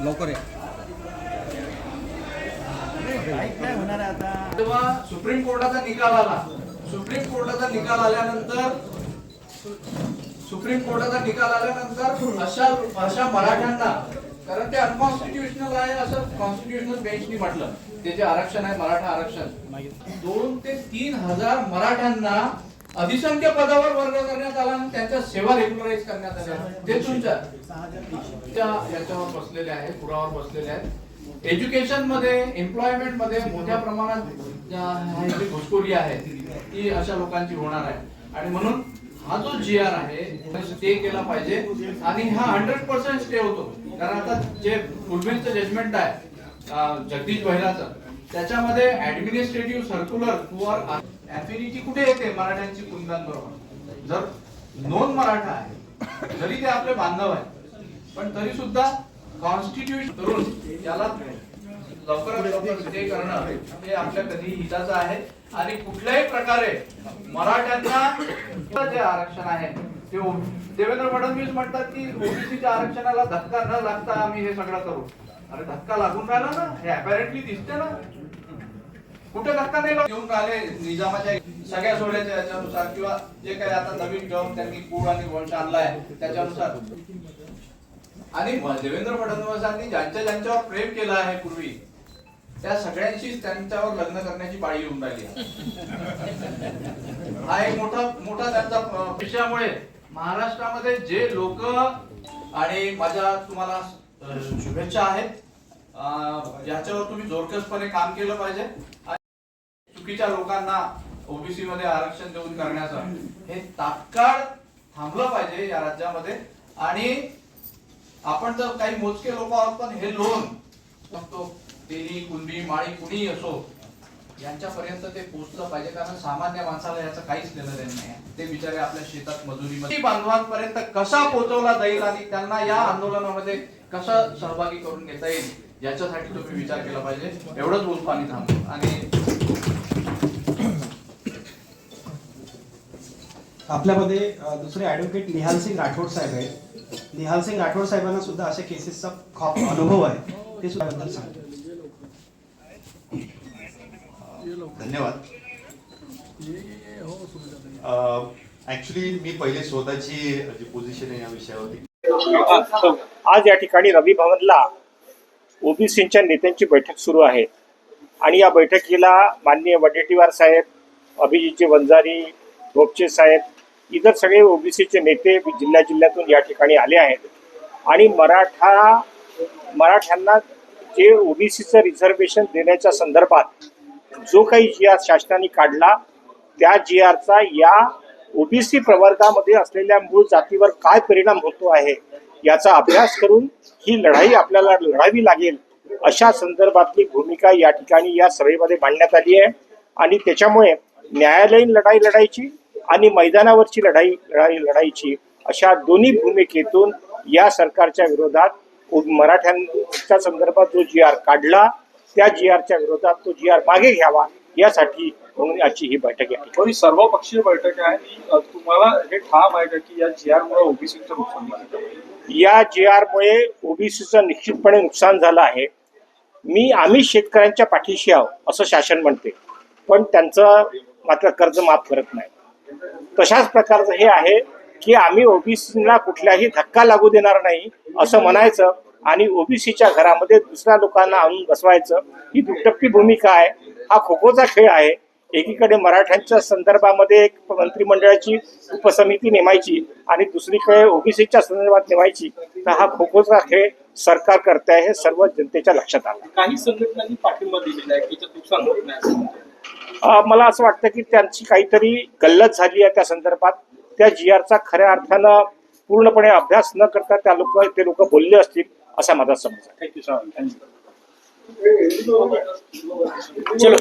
लवकर या. तेव्हा सुप्रीम कोर्टाचा निकाल आला. सुप्रीम कोर्टाचा निकाल आल्यानंतर सुप्रीम कोर्टाचा निकाल आल्यानंतर अशा अशा मराठ्यांना कारण ते अनकॉन्स्टिट्युशनल आहे असं कॉन्स्टिट्युशनल बेंचनी म्हटलं. ते जे आरक्षण आहे मराठा आरक्षण. दोन ते तीन हजार मराठ्यांना अधिसंख्य पदावर वर्ग करण्यात सेवा रेग्युलराईज करण्यात आल्या ते तुमच्या याच्यावर बसलेले आहेत पुरावर बसलेले आहेत. एज्युकेशनमध्ये एम्प्लॉयमेंटमध्ये मोठ्या प्रमाणात जी घुसखोरी आहे ती अशा लोकांची होणार आहे. आणि म्हणून हा जो जी आर आहे स्टे केला पाहिजे. आणि हा हंड्रेड पर्सेंट स्टे होतो. कारण आता जे फुलबिलचं जजमेंट आहे जगदीश बहिराचं त्याच्यामध्ये ऍडमिनिस्ट्रेटिव्ह सर्क्युलर फॉर ऍफिनिटी कुठे येते? मराठ्यांची कुंदांबरोबर जर नॉन मराठा आहे. जरी ते आपले बांधव आहेत पण तरी सुद्धा कॉन्स्टिट्यूशन करून त्याला लवकरात लवकर स्टे करणं हे आपल्या कधी हिताचं आहे. आणि कुठल्याही प्रकारे मराठ्यांना जे आरक्षण आहे ते देवेंद्र फडणवीस म्हणतात की ओबीसीच्या आरक्षणाला धक्का न लागता आम्ही हे सगळं करू. अरे धक्का लागून राहिला ना हे अपॅरेंटली दिसते ना. कुठे धक्का नाही घेऊन राहिले निजामाच्या सगळ्या सोडल्याच्या याच्यानुसार किंवा जे काही आता नवीन टर्म त्यांनी कूळ आणि वंश आणलाय त्याच्यानुसार. आणि देवेंद्र फडणवीसांनी ज्यांच्या ज्यांच्यावर प्रेम केलं आहे पूर्वी त्या सगळ्यांशीच त्यांच्यावर लग्न करण्याची पाळी येऊन राहिली हा एक मोठा मोठा त्यांचा विषयामुळे महाराष्ट्रामध्ये जे लोक आणि माझ्या तुम्हाला शुभेच्छा आहेत याच्यावर तुम्ही जोरकसपणे काम केलं पाहिजे. आणि चुकीच्या लोकांना ओबीसी मध्ये आरक्षण देऊन करण्याचं. हे तात्काळ थांबलं पाहिजे या राज्यामध्ये. आणि आपण तर काही मोजके लोक आहोत पण हे लोन तो तेली कुणबी माळी कुणी असो यांच्यापर्यंत ते पोहोचलं पाहिजे. कारण सामान्य माणसाला याचं काहीच देणं देणं नाही. ते बिचारे आपल्या शेतात मजुरीमध्ये बांधवांपर्यंत कसा पोहोचवला जाईल आणि त्यांना या आंदोलनामध्ये कसा सहभागी करून घेता येईल याच्यासाठी तुम्ही विचार केला पाहिजे. एवढंच बोलतो आणि थांबतो. आणि आपल्यामध्ये दुसरे ॲडव्होकेट निहाल सिंग राठोड साहेब आहेत. निहाल सिंग राठोड साहेबांना सुद्धा अशा केसेसचा खूप अनुभव आहे. ते सुद्धा बद्दल सांगतो धन्यवाद. ऍक्च्युली मी पहिले स्वतःची जी पोझिशन आहे या विषयावरती. आज या ठिकाणी रवी भवनला ओबीसीच्या नेत्यांची बैठक सुरू आहे. आणि या बैठकीला माननीय वडेट्टीवार साहेब अभिजितजी वंजारी गोपचे साहेब इतर सगळे ओबीसीचे नेते जिल्ह्या जिल्ह्यातून या ठिकाणी आले आहेत. आणि मराठा मराठ्यांना जे ओबीसीचं रिझर्वेशन देण्याच्या संदर्भात जो काही जी आर शासनाने काढला त्या जी आरचा या ओबीसी प्रवर्गामध्ये असलेल्या मूळ जातीवर काय परिणाम होतो आहे याचा अभ्यास करून ही लढाई आपल्याला लढावी लागेल अशा संदर्भातली भूमिका या ठिकाणी या सभेमध्ये मांडण्यात आली आहे. आणि त्याच्यामुळे न्यायालयीन लढाई लढायची आणि मैदानावरची लढाई लढाई लढायची अशा दोन्ही भूमिकेतून या सरकारच्या विरोधात मराठ्यांच्या संदर्भात जो जी आर काढला त्या जी आरच्या विरोधात तो जी आर मागे घ्यावा यासाठी म्हणून याची ही बैठक आहे. सर्वपक्षीय बैठक आहे तुम्हाला हे ठाम आहे का की या जी आर मुळे ओबीसीचं नुकसान? या जी आरमुळे ओबीसीचं निश्चितपणे नुकसान झालं आहे. मी आम्ही शेतकऱ्यांच्या पाठीशी आहोत असं शासन म्हणते. पण त्यांचं मात्र कर्ज माफ करत नाही. तशाच प्रकारचं हे आहे की आम्ही ओबीसीला कुठलाही धक्का लागू देणार नाही असं म्हणायचं आणि ओबीसीच्या घरामध्ये दुसऱ्या लोकांना आणून बसवायचं ही दुटप्पी भूमिका आहे. हा खो खोचा खेळ आहे. एकीकडे मराठ्यांच्या संदर्भामध्ये एक मंत्रिमंडळाची उपसमिती नेमायची आणि दुसरीकडे ओबीसीच्या संदर्भात नेमायची तर हा खो खोचा खेळ सरकार करते आहे हे सर्व जनतेच्या लक्षात आलं. काही संघटनांनी पाठिंबा दिलेला आहे मला असं वाटतं की त्यांची काहीतरी गल्लत झाली आहे त्या संदर्भात. त्या जी आरचा खऱ्या अर्थानं पूर्णपणे अभ्यास न करता त्या लोक ते लोक बोलले असतील असा माझा समज आहे. थँक्यू सर थँक्यू चलो.